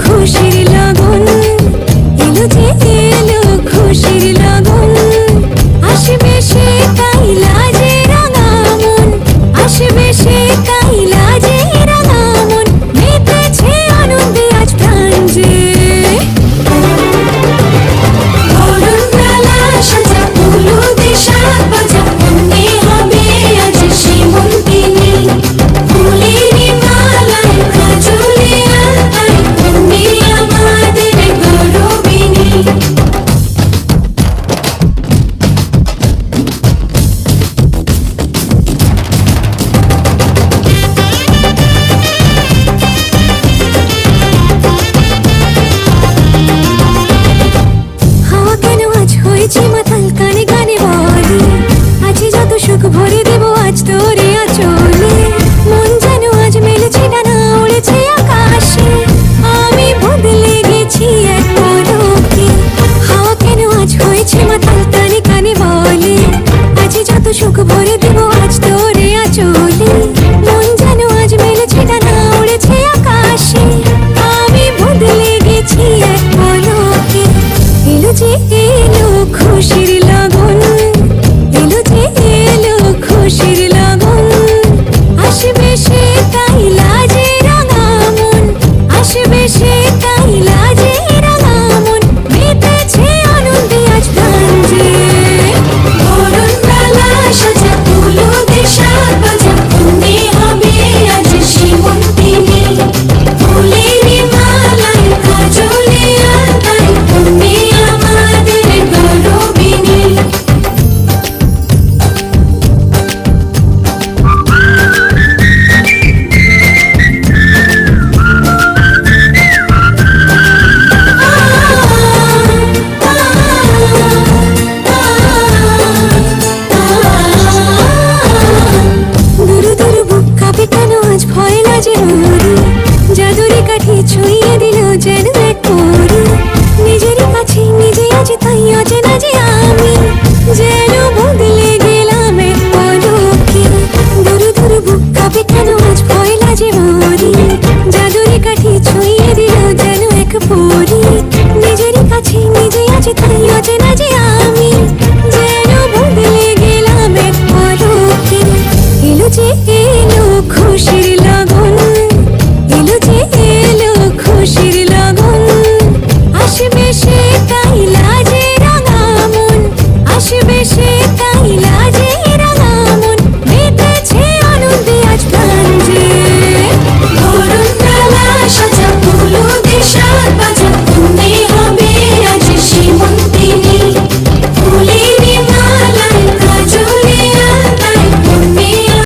খুশির লাগো বাজে মধু জাদুরি কাঠি ছুঁয়ে দিল যেন এক মধু নিজের কাছে নিজে আজ তাই অচেনা যে আমি। যেন বদলে গেলাম এক পলকে। দূরে দূরে বুক কাঁপে কেন আজ পয়লা যে মরি। জাদুরি কাঠি ছুঁয়ে দিল যেন এক পরি। নিজের কাছে নিজে আজ তাই অচেনা যে আমি। যেন বদলে গেলাম এক পলকে। এলো যে এলো খুশি